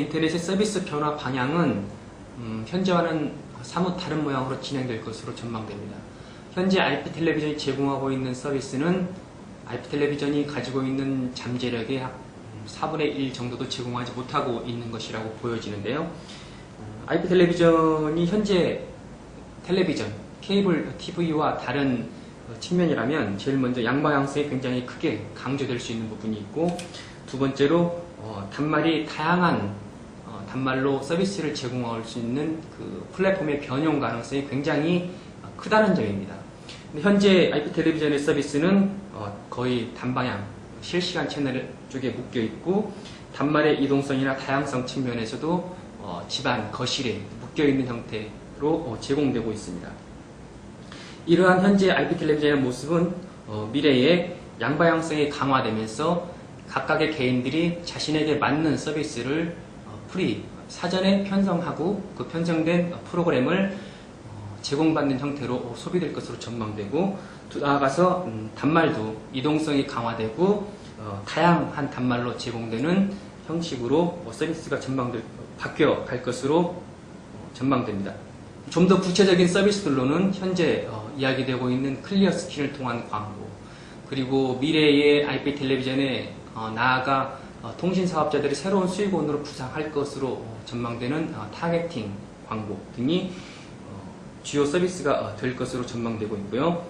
인터넷의 서비스 변화 방향은 음, 현재와는 사뭇 다른 모양으로 진행될 것으로 전망됩니다. 현재 IP 텔레비전이 제공하고 있는 서비스는 IP 텔레비전이 가지고 있는 잠재력의 약 4분의 1 정도도 제공하지 못하고 있는 것이라고 보여지는데요. 어, IP 텔레비전이 현재 텔레비전, 케이블 TV와 다른 어, 측면이라면 제일 먼저 양방향성이 굉장히 크게 강조될 수 있는 부분이 있고 두 번째로 어, 단말이 다양한 어, 단말로 서비스를 제공할 수 있는 그 플랫폼의 변형 가능성이 굉장히 어, 크다는 점입니다. 현재 IP 텔레비전의 서비스는 어, 거의 단방향 실시간 채널 쪽에 묶여 있고 단말의 이동성이나 다양성 측면에서도 어, 집안 거실에 묶여 있는 형태로 어, 제공되고 있습니다. 이러한 현재 IP 텔레비전의 모습은 어, 미래에 양방향성이 강화되면서 각각의 개인들이 자신에게 맞는 서비스를 어, 프리 사전에 편성하고 그 편성된 프로그램을 어, 제공받는 형태로 어, 소비될 것으로 전망되고 또 나아가서 음, 단말도 이동성이 강화되고 어, 다양한 단말로 제공되는 형식으로 어, 서비스가 전망될 바뀌어 갈 것으로 어, 전망됩니다. 좀 더 구체적인 서비스들로는 현재 어, 이야기되고 있는 클리어 스킨을 통한 광고 그리고 미래의 IP 텔레비전에 어, 나아가 어, 통신 사업자들이 새로운 수익원으로 부상할 것으로 어, 전망되는 어, 타겟팅 광고 등이 어, 주요 서비스가 어, 될 것으로 전망되고 있고요.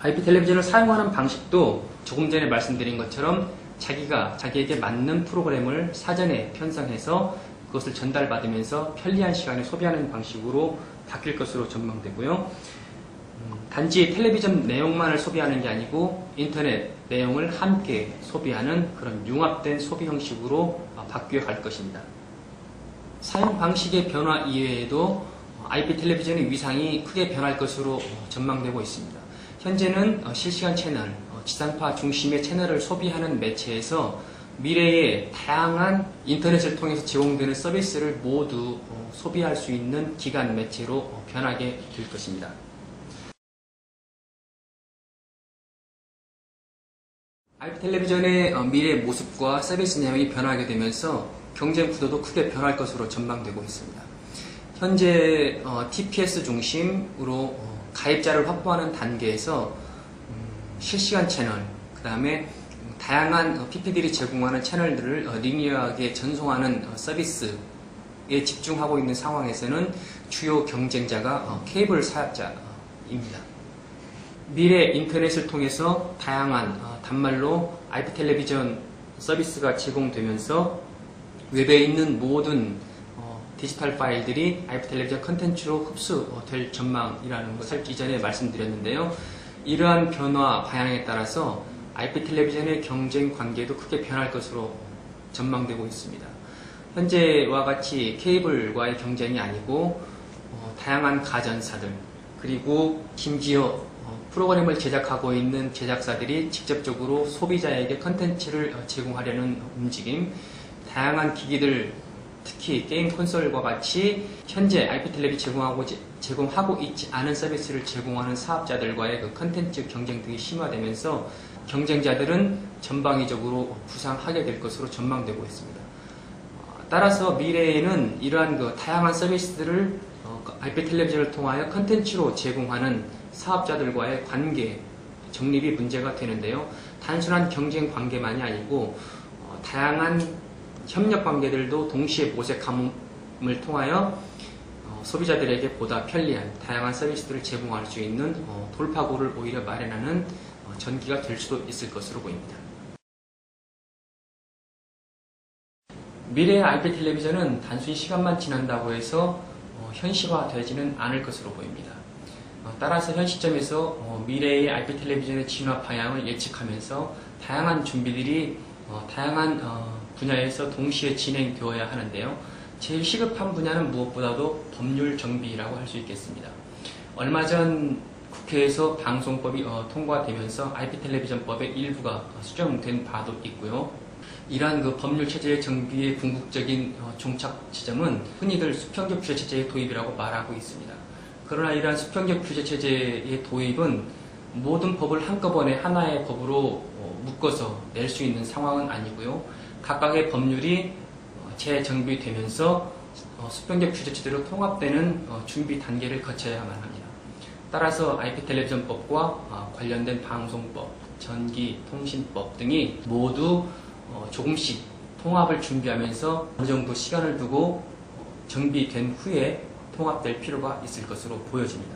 IP 텔레비전을 사용하는 방식도 조금 전에 말씀드린 것처럼 자기가 자기에게 맞는 프로그램을 사전에 편성해서 그것을 전달받으면서 편리한 시간에 소비하는 방식으로 바뀔 것으로 전망되고요. 음, 단지 텔레비전 내용만을 소비하는 게 아니고 인터넷 내용을 함께 소비하는 그런 융합된 소비 형식으로 어, 바뀌어 갈 것입니다. 사용 방식의 변화 이외에도 IP 텔레비전의 위상이 크게 변할 것으로 어, 전망되고 있습니다. 현재는 어, 실시간 채널, 어, 지상파 중심의 채널을 소비하는 매체에서 미래의 다양한 인터넷을 통해서 제공되는 서비스를 모두 어, 소비할 수 있는 기간 매체로 어, 변하게 될 것입니다. IP 텔레비전의 어, 미래 모습과 서비스 내용이 변하게 되면서 경쟁 구도도 크게 변할 것으로 전망되고 있습니다. 현재 어, TPS 중심으로 어, 가입자를 확보하는 단계에서 음, 실시간 채널, 그 다음에 다양한 어, PP들이 제공하는 채널들을 어, 리니어하게 전송하는 어, 서비스에 집중하고 있는 상황에서는 주요 경쟁자가 어, 케이블 사업자입니다. 미래 인터넷을 통해서 다양한 어, 단말로 IP 텔레비전 서비스가 제공되면서 웹에 있는 모든 어, 디지털 파일들이 IP 텔레비전 컨텐츠로 흡수될 전망이라는 것을 이전에 말씀드렸는데요. 이러한 변화 방향에 따라서 IP 텔레비전의 경쟁 관계도 크게 변할 것으로 전망되고 있습니다. 현재와 같이 케이블과의 경쟁이 아니고 어, 다양한 가전사들 그리고 심지어 어, 프로그램을 제작하고 있는 제작사들이 직접적으로 소비자에게 컨텐츠를 어, 제공하려는 움직임, 다양한 기기들, 특히 게임 콘솔과 같이 현재 IP 텔레비 제공하고, 제공하고 있지 않은 서비스를 제공하는 사업자들과의 그 컨텐츠 경쟁 등이 심화되면서 경쟁자들은 전방위적으로 부상하게 될 것으로 전망되고 있습니다. 어, 따라서 미래에는 이러한 그 다양한 서비스들을 어, IP 텔레비전을 통하여 컨텐츠로 제공하는 사업자들과의 관계 정립이 문제가 되는데요. 단순한 경쟁 관계만이 아니고 어, 다양한 협력 관계들도 동시에 모색함을 통하여 어, 소비자들에게 보다 편리한 다양한 서비스들을 제공할 수 있는 어, 돌파구를 오히려 마련하는 어, 전기가 될 수도 있을 것으로 보입니다. 미래의 IP 텔레비전은 단순히 시간만 지난다고 해서 어, 현실화되지는 않을 것으로 보입니다. 어, 따라서 현 시점에서 어, 미래의 IP 텔레비전의 진화 방향을 예측하면서 다양한 준비들이 어, 다양한 어, 분야에서 동시에 진행되어야 하는데요. 제일 시급한 분야는 무엇보다도 법률 정비라고 할 수 있겠습니다. 얼마 전 국회에서 방송법이 어, 통과되면서 IP 텔레비전법의 일부가 수정된 바도 있고요. 이러한 그 법률 체제의 정비의 궁극적인 어, 종착 지점은 흔히들 수평적 규제 체제의 도입이라고 말하고 있습니다. 그러나 이러한 수평적 규제 체제의 도입은 모든 법을 한꺼번에 하나의 법으로 어, 묶어서 낼 수 있는 상황은 아니고요. 각각의 법률이 어, 재정비되면서 어, 수평적 규제 체제로 통합되는 어, 준비 단계를 거쳐야만 합니다. 따라서 IP 텔레비전법과 어, 관련된 방송법, 전기 통신법 등이 모두 어, 조금씩 통합을 준비하면서 어느 정도 시간을 두고 어, 정비된 후에 통합될 필요가 있을 것으로 보여집니다.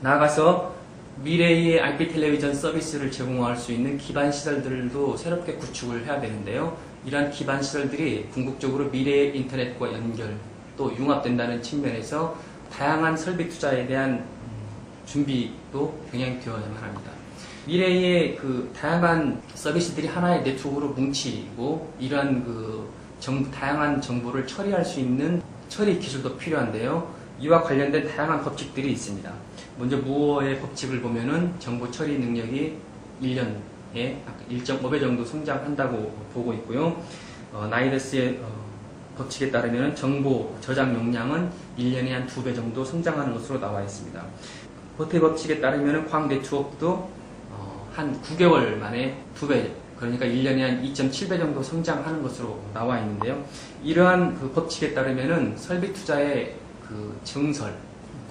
나아가서 미래의 IP 텔레비전 서비스를 제공할 수 있는 기반 시설들도 새롭게 구축을 해야 되는데요. 이러한 기반 시설들이 궁극적으로 미래의 인터넷과 연결 또 융합된다는 측면에서 다양한 설비 투자에 대한 음, 준비도 병행되어야만 합니다. 미래의 그 다양한 서비스들이 하나의 네트워크로 뭉치고 이러한 그 정보, 다양한 정보를 처리할 수 있는 처리 기술도 필요한데요. 이와 관련된 다양한 법칙들이 있습니다. 먼저 무어의 법칙을 보면은 정보 처리 능력이 1년에 1.5배 정도 성장한다고 보고 있고요. 어, 나이더스의 어, 법칙에 따르면 정보 저장 용량은 1년에 한 2배 정도 성장하는 것으로 나와 있습니다. 버테 법칙에 따르면 광 네트워크도 어, 한 9개월 만에 2배 그러니까 1년에 한 2.7배 정도 성장하는 것으로 나와 있는데요. 이러한 그 법칙에 따르면은 설비 투자의 그 증설,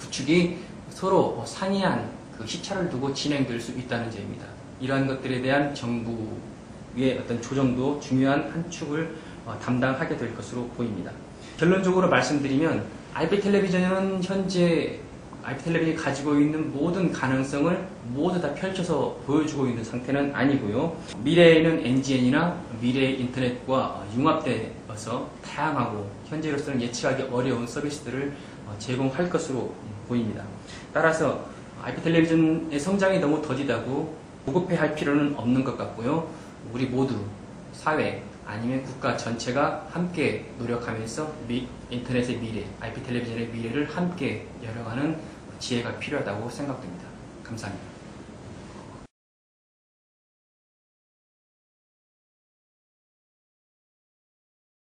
구축이 서로 상이한 그 시차를 두고 진행될 수 있다는 점입니다. 이러한 것들에 대한 정부의 어떤 조정도 중요한 한 축을 어, 담당하게 될 것으로 보입니다. 결론적으로 말씀드리면 IP 텔레비전은 현재 IP 텔레비전이 가지고 있는 모든 가능성을 모두 다 펼쳐서 보여주고 있는 상태는 아니고요. 미래에는 NGN이나 미래의 인터넷과 융합되어서 다양하고 현재로서는 예측하기 어려운 서비스들을 어, 제공할 것으로 보입니다. 따라서 IP 텔레비전의 성장이 너무 더디다고 보급해할 필요는 없는 것 같고요. 우리 모두 사회 아니면 국가 전체가 함께 노력하면서 미- 인터넷의 미래, IP 텔레비전의 미래를 함께 열어가는 지혜가 필요하다고 생각됩니다. 감사합니다.